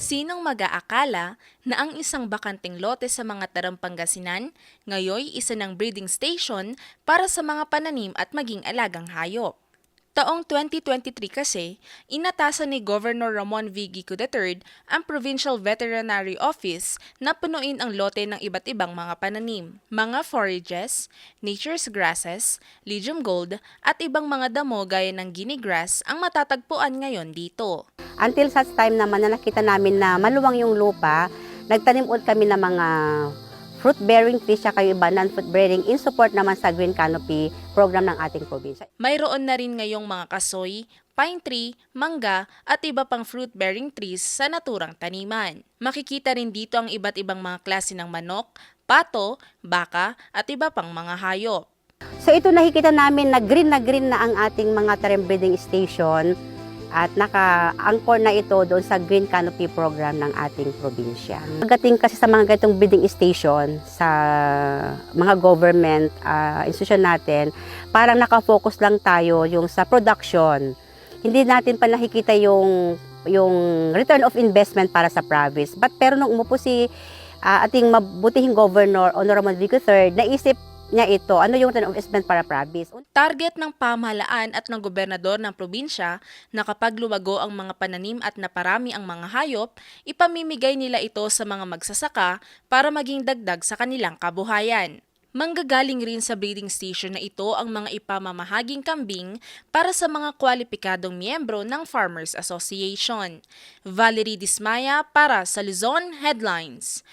Sinong mag-aakala na ang isang bakanteng lote sa mga Tarang Pangasinan ngayoy isa ng breeding station para sa mga pananim at maging alagang hayop? Taong 2023 kasi, inatasan ni Governor Ramon V. Gico III ang Provincial Veterinary Office na punuin ang lote ng iba't ibang mga pananim, mga forages, nature's grasses, legium gold, at ibang mga damo gaya ng guinea grass ang matatagpuan ngayon dito. Until such time naman na nakita namin na maluwang yung lupa, nagtanim ulit kami ng mga fruit-bearing trees siya kayo iba non-fruit-bearing in support naman sa Green Canopy program ng ating probinsya. Mayroon na rin ngayong mga kasoy, pine tree, mangga at iba pang fruit-bearing trees sa naturang taniman. Makikita rin dito ang iba't ibang mga klase ng manok, pato, baka at iba pang mga hayop. So ito nakikita namin na green na green na ang ating mga term breeding station at naka-anchor na ito doon sa Green Canopy program ng ating probinsya. Pagdating kasi sa mga ganitong breeding station sa mga government ah, institution natin, parang nakafocus lang tayo yung sa production. Hindi natin pa nakikita yung yung return of investment para sa province. But pero nung umupo si ah, ating mabutihing governor, Honor Ramon Vico III, naisip niya ito, ano yung return of investment para province. Target ng pamahalaan at ng gobernador ng probinsya na kapag luwago ang mga pananim at naparami ang mga hayop, ipamimigay nila ito sa mga magsasaka para maging dagdag sa kanilang kabuhayan. Manggagaling rin sa breeding station na ito ang mga ipamamahaging kambing para sa mga kwalipikadong miyembro ng Farmers Association. Valerie Dismaya para sa Luzon Headlines.